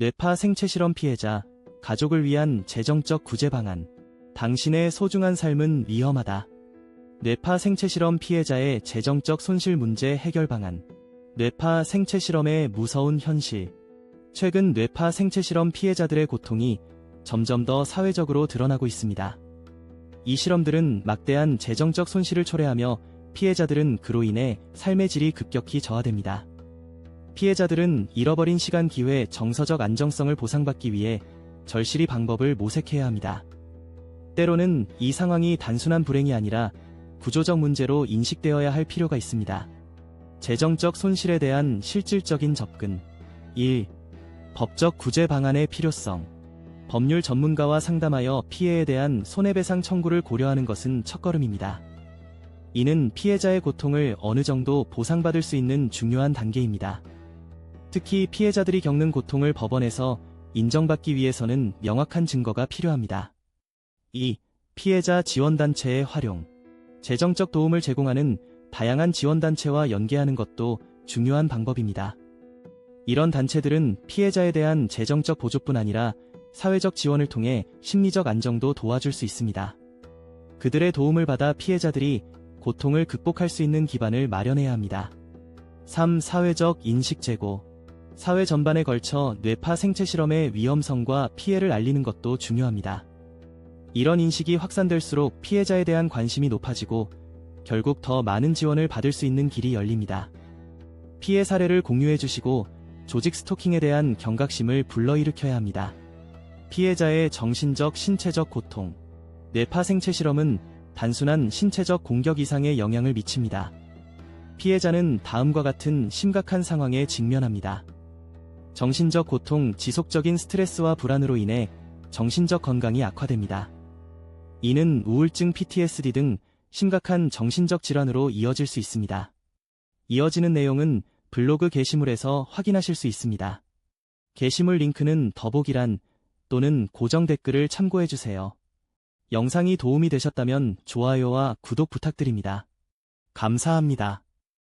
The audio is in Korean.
뇌파 생체 실험 피해자, 가족을 위한 재정적 구제 방안. 당신의 소중한 삶은 위험하다. 뇌파 생체 실험 피해자의 재정적 손실 문제 해결 방안. 뇌파 생체 실험의 무서운 현실. 최근 뇌파 생체 실험 피해자들의 고통이 점점 더 사회적으로 드러나고 있습니다. 이 실험들은 막대한 재정적 손실을 초래하며 피해자들은 그로 인해 삶의 질이 급격히 저하됩니다. 피해자들은 잃어버린 시간 기회 정서적 안정성을 보상받기 위해 절실히 방법을 모색해야 합니다. 때로는 이 상황이 단순한 불행이 아니라 구조적 문제로 인식되어야 할 필요가 있습니다. 재정적 손실에 대한 실질적인 접근 1. 법적 구제 방안의 필요성 법률 전문가와 상담하여 피해에 대한 손해배상 청구를 고려하는 것은 첫걸음입니다. 이는 피해자의 고통을 어느 정도 보상받을 수 있는 중요한 단계입니다. 특히 피해자들이 겪는 고통을 법원에서 인정받기 위해서는 명확한 증거가 필요합니다. 2. 피해자 지원단체의 활용. 재정적 도움을 제공하는 다양한 지원단체와 연계하는 것도 중요한 방법입니다. 이런 단체들은 피해자에 대한 재정적 보조뿐 아니라 사회적 지원을 통해 심리적 안정도 도와줄 수 있습니다. 그들의 도움을 받아 피해자들이 고통을 극복할 수 있는 기반을 마련해야 합니다. 3. 사회적 인식 제고. 사회 전반에 걸쳐 뇌파 생체 실험의 위험성과 피해를 알리는 것도 중요합니다. 이런 인식이 확산될수록 피해자에 대한 관심이 높아지고 결국 더 많은 지원을 받을 수 있는 길이 열립니다. 피해 사례를 공유해 주시고 조직 스토킹에 대한 경각심을 불러일으켜야 합니다. 피해자의 정신적, 신체적 고통. 뇌파 생체 실험은 단순한 신체적 공격 이상의 영향을 미칩니다. 피해자는 다음과 같은 심각한 상황에 직면합니다. 정신적 고통, 지속적인 스트레스와 불안으로 인해 정신적 건강이 악화됩니다. 이는 우울증, PTSD 등 심각한 정신적 질환으로 이어질 수 있습니다. 이어지는 내용은 블로그 게시물에서 확인하실 수 있습니다. 게시물 링크는 더보기란 또는 고정 댓글을 참고해주세요. 영상이 도움이 되셨다면 좋아요와 구독 부탁드립니다. 감사합니다.